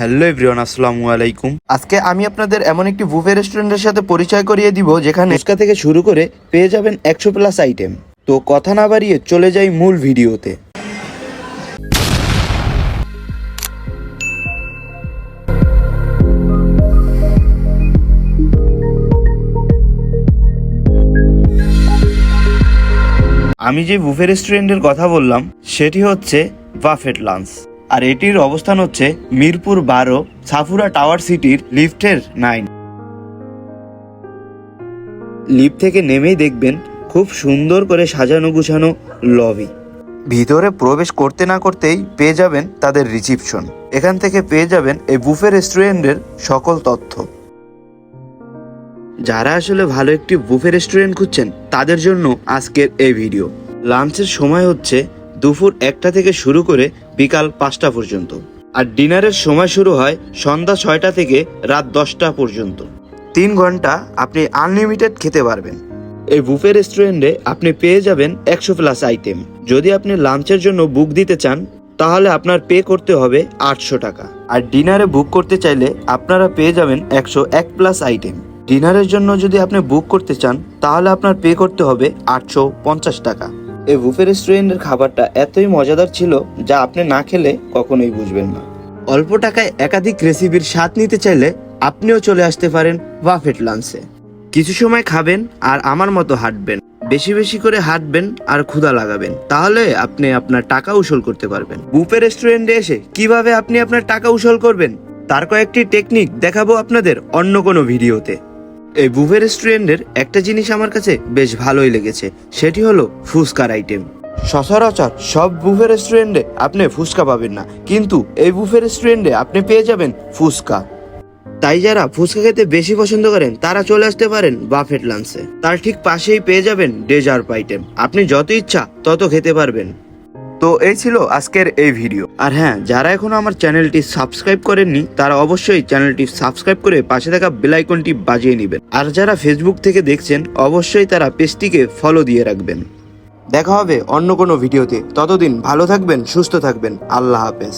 Hello everyone, আসসালামু আলাইকুম। আজকে আমি আপনাদের এমন একটি বুফে রেস্টুরেন্টের সাথে পরিচয় করিয়ে দিব, যেখানে ফুচকা থেকে শুরু করে পেয়ে যাবেন একশো প্লাস আইটেম তো কথা না বাড়িয়ে চলে যাই মূল ভিডিওতে। আমি যে বুফে রেস্টুরেন্টের কথা বললাম, সেটি হচ্ছে বাফেট লাঞ্চ আর এটির অবস্থান হচ্ছে মিরপুর বারো সাফুরা টাওয়ার সিটির লিফটের নাইন। লিফট থেকে নেমেই দেখবেন খুব সুন্দর করে সাজানো গুছানো লবি ভিতরে প্রবেশ করতে না করতেই পেয়ে যাবেন তাদের রিসিপশন এখান থেকে পেয়ে যাবেন এই বুফে রেস্টুরেন্টের সকল তথ্য। যারা আসলে ভালো একটি বুফে রেস্টুরেন্ট খুঁজছেন, তাদের জন্য আজকের এই ভিডিও লাঞ্চের সময় হচ্ছে দুপুর একটা থেকে শুরু করে বিকাল পাঁচটা পর্যন্ত। আর ডিনারের সময় শুরু হয় সন্ধ্যা ছয়টা থেকে রাত দশটা পর্যন্ত। তিন ঘণ্টা আপনি আনলিমিটেড খেতে পারবেন। এই বুফে রেস্টুরেন্টে আপনি পেয়ে যাবেন একশো প্লাস আইটেম যদি আপনি লাঞ্চের জন্য বুক দিতে চান, তাহলে আপনার পে করতে হবে আটশো টাকা। আর ডিনারে বুক করতে চাইলে আপনারা পেয়ে যাবেন একশো এক প্লাস আইটেম ডিনারের জন্য যদি আপনি বুক করতে চান, তাহলে আপনার পে করতে হবে আটশো পঞ্চাশ টাকা। এই বুফে রেস্টুরেন্টের খাবারটা এতই মজাদার ছিল যা আপনি না খেলে কখনোই বুঝবেন না। অল্প টাকায় একাধিক রেসিপির স্বাদ নিতে চাইলে আপনিও চলে আসতে পারেন বাফেট লাঞ্চে কিছু সময় খাবেন আর আমার মতো হাঁটবেন। বেশি বেশি করে হাঁটবেন আর ক্ষুধা লাগাবেন। তাহলে আপনি আপনার টাকা উসুল করতে পারবেন। বুফে রেস্টুরেন্টে এসে কীভাবে আপনি আপনার টাকা উসুল করবেন? তার কয়েকটি টেকনিক দেখাবো আপনাদের অন্য কোনো ভিডিওতে এই বুফে রেস্টুরেন্টের একটা জিনিস আমার কাছে বেশ ভালোই লেগেছে, সেটি হলো ফুচকার আইটেম সচরাচর সব বুফে রেস্টুরেন্টে আপনি ফুচকা পাবেন না, কিন্তু এই বুফে রেস্টুরেন্টে আপনি পেয়ে যাবেন ফুচকা। তাই যারা ফুচকা খেতে বেশি পছন্দ করেন, তারা চলে আসতে পারেন বাফেট লাঞ্চে। তার ঠিক পাশেই পেয়ে যাবেন ডেজার্ট আইটেম আপনি যত ইচ্ছা তত খেতে পারবেন। তো এই ছিল আজকের এই ভিডিও আর হ্যাঁ যারা এখনও আমার চ্যানেলটি সাবস্ক্রাইব করেননি, তারা অবশ্যই চ্যানেলটি সাবস্ক্রাইব করে পাশে থাকা বেলাইকনটি বাজিয়ে নেবেন। আর যারা ফেসবুক থেকে দেখছেন, অবশ্যই তারা পেজটিকে ফলো দিয়ে রাখবেন। দেখা হবে অন্য কোনো ভিডিওতে ততদিন ভালো থাকবেন, সুস্থ থাকবেন। আল্লাহ হাফেজ।